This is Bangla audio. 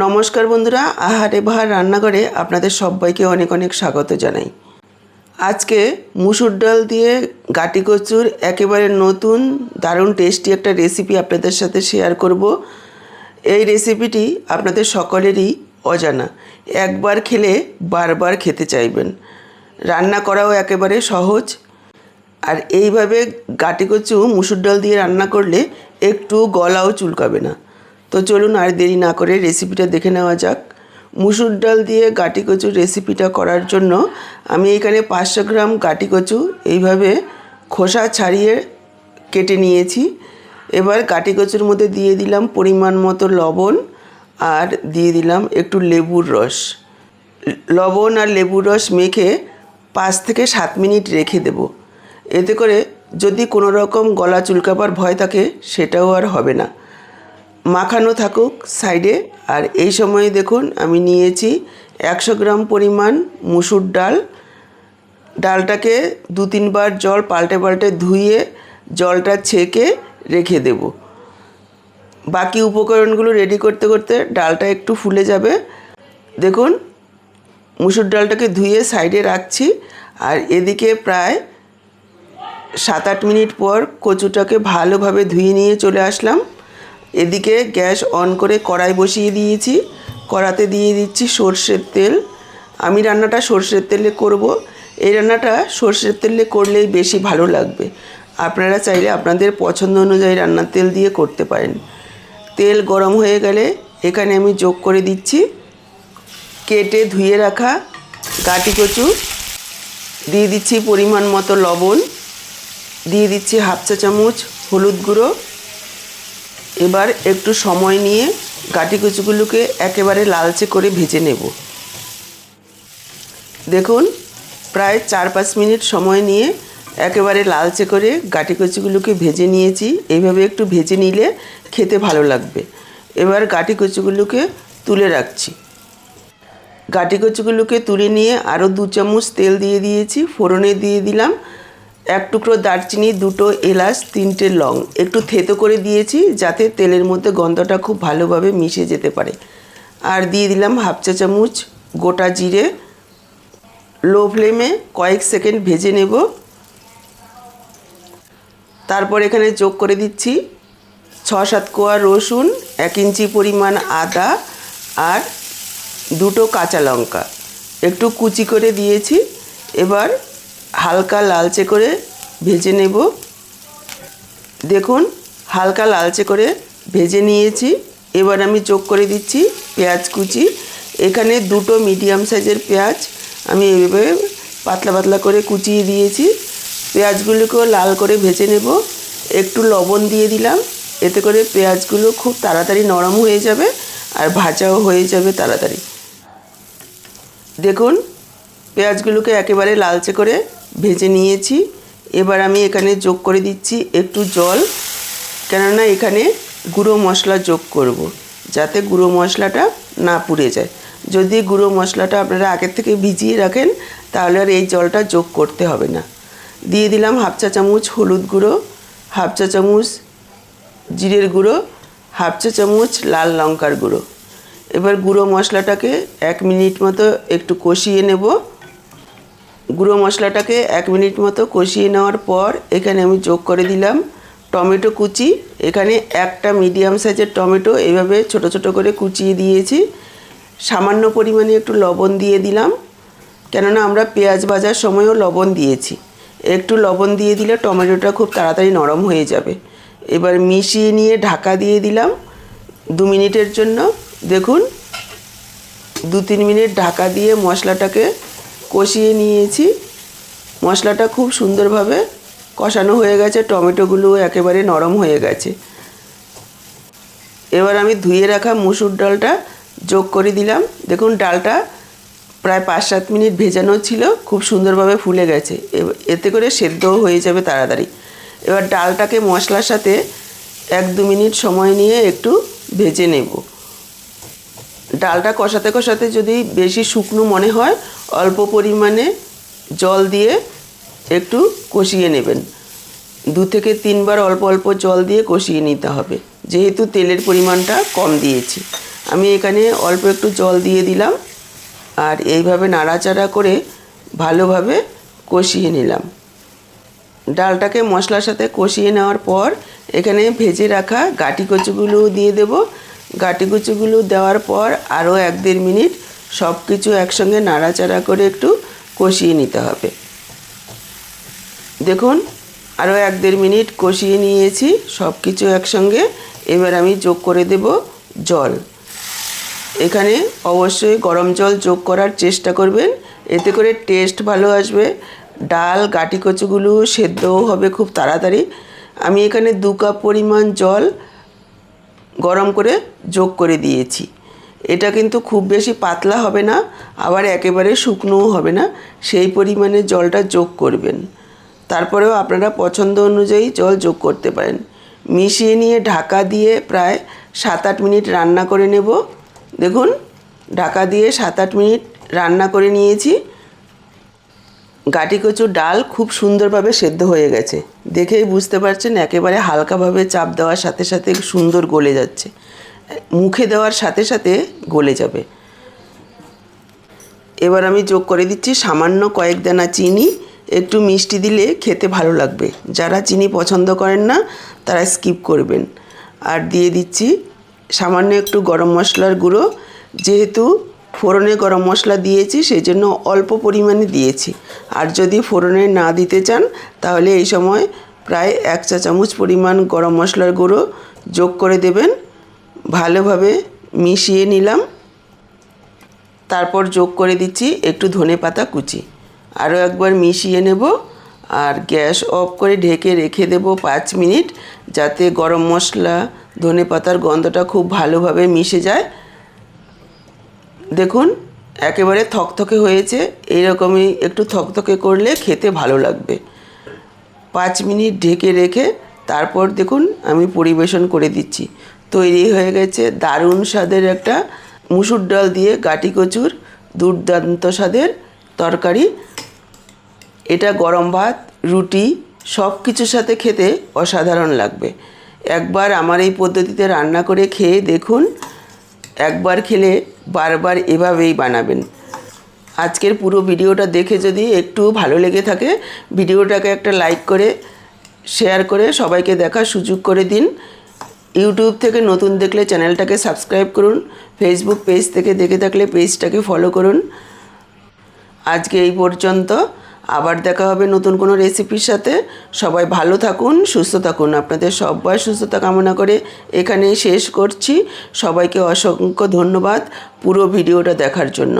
নমস্কার বন্ধুরা, আহারে বাহার রান্নাঘরে আপনাদের সবাইকে অনেক অনেক স্বাগত জানাই। আজকে মুসুর ডাল দিয়ে গাটি কচুর একেবারে নতুন, দারুণ টেস্টি একটা রেসিপি আপনাদের সাথে শেয়ার করব। এই রেসিপিটি আপনাদের সকলেরই অজানা। একবার খেলে বারবার খেতে চাইবেন। রান্না করাও একেবারে সহজ। আর এইভাবে গাটি কচু মুসুর ডাল দিয়ে রান্না করলে একটু গলাও চুলকাবে না। তো চলুন আর দেরি না করে রেসিপিটা দেখে নেওয়া যাক। মুসুর ডাল দিয়ে গাটি কচুর রেসিপিটা করার জন্য আমি এখানে পাঁচশো গ্রাম গাটি কচু এইভাবে খোসা ছাড়িয়ে কেটে নিয়েছি। এবার গাটি কচুর মধ্যে দিয়ে দিলাম পরিমাণ মতো লবণ আর দিয়ে দিলাম একটু লেবুর রস। লবণ আর লেবুর রস মেখে পাঁচ থেকে সাত মিনিট রেখে দেব। এতে করে যদি কোনো রকম গলা চুলকাবার ভয় থাকে সেটাও আর হবে না। মাখানো থাকুক সাইডে। আর এই সময়ে দেখুন, আমি নিয়েছি একশো গ্রাম পরিমাণ মুসুর ডাল। ডালটাকে দু তিনবার জল পাল্টে পাল্টে ধুয়ে জলটা ছেঁকে রেখে দেব। বাকি উপকরণগুলো রেডি করতে করতে ডালটা একটু ফুলে যাবে। দেখুন, মুসুর ডালটাকে ধুয়ে সাইডে রাখছি। আর এদিকে প্রায় সাত আট মিনিট পর কচুটাকে ভালোভাবে ধুয়ে নিয়ে চলে আসলাম। এদিকে গ্যাস অন করে কড়াই বসিয়ে দিয়েছি। কড়াতে দিয়ে দিচ্ছি সর্ষের তেল। আমি রান্নাটা সর্ষের তেলে করব। এই রান্নাটা সর্ষের তেলে করলেই বেশি ভালো লাগবে। আপনারা চাইলে আপনাদের পছন্দ অনুযায়ী রান্নার তেল দিয়ে করতে পারেন। তেল গরম হয়ে গেলে এখানে আমি যোগ করে দিচ্ছি। কেটে ধুয়ে রাখা গাটি কচু। দিয়ে দিচ্ছি পরিমাণ মতো লবণ। দিয়ে দিচ্ছি হাফ চা চামচ হলুদ গুঁড়ো। এবার একটু সময় নিয়ে গাটি কচুগুলোকে একেবারে লালচে করে ভেজে নেব। দেখুন, প্রায় চার পাঁচ মিনিট সময় নিয়ে একেবারে লালচে করে গাটি কচুগুলোকে ভেজে নিয়েছি। এইভাবে একটু ভেজে নিলে খেতে ভালো লাগবে। এবার গাটি কচুগুলোকে তুলে রাখছি। গাটি কচুগুলোকে তুলে নিয়ে আরও দু চামচ তেল দিয়ে দিয়েছি, ফোড়নে দিয়ে দিলাম। এক টুকরো দারচিনি, দুটো এলাচ, তিনটে লং। একটু থেতো করে দিয়েছি যাতে তেলের মধ্যে গন্ধটা খুব ভালোভাবে মিশে যেতে পারে। আর দিয়ে দিলাম হাফ চা চামচ গোটা জিরে। লো ফ্লেমে কয়েক সেকেন্ড ভেজে নেব। তারপর এখানে যোগ করে দিচ্ছি ছ সাত কোয়া রসুন, এক ইঞ্চি পরিমাণ আদা আর দুটো কাঁচা লঙ্কা। একটু কুচি করে দিয়েছি। এবার হালকা লালচে করে ভেজে নেব। দেখুন, হালকা লালচে করে ভেজে নিয়েছি। এবার আমি যোগ করে দিচ্ছি পেঁয়াজ কুচি। এখানে দুটো মিডিয়াম সাইজের পেঁয়াজ আমি এভাবে পাতলা পাতলা করে কুচিয়ে দিয়েছি। পেঁয়াজগুলোকেও লাল করে ভেজে নেব। একটু লবণ দিয়ে দিলাম। এতে করে পেঁয়াজগুলো খুব তাড়াতাড়ি নরম হয়ে যাবে আর ভাজাও হয়ে যাবে তাড়াতাড়ি। দেখুন, পেঁয়াজগুলোকে একেবারে লালচে করে ভেজে নিয়েছি। এবার আমি এখানে যোগ করে দিচ্ছি একটু জল। কেননা এখানে গুঁড়ো মশলা যোগ করব। যাতে গুঁড়ো মশলাটা না পুড়ে যায়। যদি গুঁড়ো মশলাটা আপনারা আগের থেকে ভিজিয়ে রাখেন, তাহলে আর এই জলটা যোগ করতে হবে না। দিয়ে দিলাম হাফ চা চামচ হলুদ গুঁড়ো, হাফ চা চামচ জিরের গুঁড়ো, হাফ চা চামচ লাল লঙ্কার গুঁড়ো। এবার গুঁড়ো মশলাটাকে এক মিনিট মতো একটু কষিয়ে নেব। গুঁড়ো মশলাটাকে এক মিনিট মতো কষিয়ে নেওয়ার পর এখানে আমি যোগ করে দিলাম টমেটো কুচি। এখানে একটা মিডিয়াম সাইজের টমেটো এইভাবে ছোট ছোট করে কুচিয়ে দিয়েছি। সামান্য পরিমাণে একটু লবণ দিয়ে দিলাম। কেননা আমরা পেঁয়াজ ভাজার সময়ও লবণ দিয়েছি। একটু লবণ দিয়ে দিলে টমেটোটা খুব তাড়াতাড়ি নরম হয়ে যাবে। এবার মিশিয়ে নিয়ে ঢাকা দিয়ে দিলাম দু মিনিটের জন্য। দেখুন, দু তিন মিনিট ঢাকা দিয়ে মশলাটাকে কষিয়ে নিয়েছি। মশলাটা খুব সুন্দরভাবে কষানো হয়ে গেছে, টমেটোগুলো একেবারে নরম হয়ে গেছে। এবার আমি ধুয়ে রাখা মুসুর ডালটা যোগ করে দিলাম। দেখুন, ডালটা প্রায় পাঁচ সাত মিনিট ভেজানো ছিল, খুব সুন্দরভাবে ফুলে গেছে। এতে করে সেদ্ধও হয়ে যাবে তাড়াতাড়ি। এবার ডালটাকে মশলার সাথে এক দু মিনিট সময় নিয়ে একটু ভেজে নেব। ডালটা কষাতে কষাতে যদি বেশি শুকনো মনে হয়, অল্প পরিমাণে জল দিয়ে একটু কষিয়ে নেবেন। দু থেকে তিনবার অল্প অল্প জল দিয়ে কষিয়ে নিতে হবে, যেহেতু তেলের পরিমাণটা কম দিয়েছি। আমি এখানে অল্প একটু জল দিয়ে দিলাম আর এইভাবে নাড়াচাড়া করে ভালোভাবে কষিয়ে নিলাম। ডালটাকে মশলার সাথে কষিয়ে নেওয়ার পর এখানে ভেজে রাখা গাটি কচুগুলো দিয়ে দেব গাটি কচুগুলো দেওয়ার পর আরও এক দেড় মিনিট সব কিছু একসঙ্গে নাড়াচাড়া করে একটু কষিয়ে নিতে হবে। দেখুন, আরও এক দেড় মিনিট কষিয়ে নিয়েছি, সব কিছু একসঙ্গে। এবার আমি যোগ করে দেব জল। এখানে অবশ্যই গরম জল যোগ করার চেষ্টা করবেন, এতে করে টেস্ট ভালো আসবে। ডাল গাটি কচুগুলো সেদ্ধও হবে খুব তাড়াতাড়ি। আমি এখানে দু কাপ পরিমাণ জল গরম করে যোগ করে দিয়েছি। এটা কিন্তু খুব বেশি পাতলা হবে না, আবার একেবারে শুকনোও হবে না। সেই পরিমাণে জলটা যোগ করবেন। তারপরেও আপনারা পছন্দ অনুযায়ী জল যোগ করতে পারেন। মিশিয়ে নিয়ে ঢাকা দিয়ে প্রায় সাত আট মিনিট রান্না করে নেব। দেখুন, ঢাকা দিয়ে সাত আট মিনিট রান্না করে নিয়েছি। গাটি কচুর ডাল খুব সুন্দরভাবে সেদ্ধ হয়ে গেছে। দেখেই বুঝতে পারছেন একেবারে হালকাভাবে চাপ দেওয়ার সাথে সাথে সুন্দর গলে যাচ্ছে। মুখে দেওয়ার সাথে সাথে গলে যাবে। এবার আমি যোগ করে দিচ্ছি সামান্য কয়েক দানা চিনি। একটু মিষ্টি দিলে খেতে ভালো লাগবে। যারা চিনি পছন্দ করেন না, তারা স্কিপ করবেন। আর দিয়ে দিচ্ছি সামান্য একটু গরম মশলার গুঁড়ো। যেহেতু ফোড়নে গরম মশলা দিয়েছি সেই জন্য অল্প পরিমাণে দিয়েছি। আর যদি ফোড়নে না দিতে চান, তাহলে এই সময় প্রায় এক চা চামচ পরিমাণ গরম মশলার গুঁড়ো যোগ করে দেবেন। ভালোভাবে মিশিয়ে নিলাম। তারপর যোগ করে দিচ্ছি একটু ধনে পাতা কুচি। আরও একবার মিশিয়ে নেব। আর গ্যাস অফ করে ঢেকে রেখে দেব পাঁচ মিনিট, যাতে গরম মশলা, ধনে পাতার গন্ধটা খুব ভালোভাবে মিশে যায়। দেখুন, একেবারে থকথকে হয়েছে, এইরকমই একটু থকথকে করলে খেতে ভালো লাগবে। পাঁচ মিনিট ঢেকে রেখে তারপর দেখুন, আমি পরিবেশন করে দিচ্ছি। তৈরি হয়ে গেছে দারুণ স্বাদের একটা মুসুর ডাল দিয়ে গাটি কচুর দুর্দান্ত স্বাদের তরকারি। এটা গরম ভাত, রুটি সব কিছুর সাথে খেতে অসাধারণ লাগবে। একবার আমার এই পদ্ধতিতে রান্না করে খেয়ে দেখুন, একবার খেলে বারবার এভাবেই বানাবেন। আজকের পুরো ভিডিওটা দেখে যদি একটু ভালো লেগে থাকে, ভিডিওটাকে একটা লাইক করে শেয়ার করে সবাইকে দেখার সুযোগ করে দিন। ইউটিউব থেকে নতুন দেখলে চ্যানেলটাকে সাবস্ক্রাইব করুন ফেসবুক পেজ থেকে দেখে থাকলে পেজটাকে ফলো করুন। আজকে এই পর্যন্ত। আবার দেখা হবে নতুন কোনো রেসিপির সাথে। সবাই ভালো থাকুন, সুস্থ থাকুন। আপনাদের সবাই সুস্থতা কামনা করে এখানেই শেষ করছি। সবাইকে অসংখ্য ধন্যবাদ পুরো ভিডিওটা দেখার জন্য।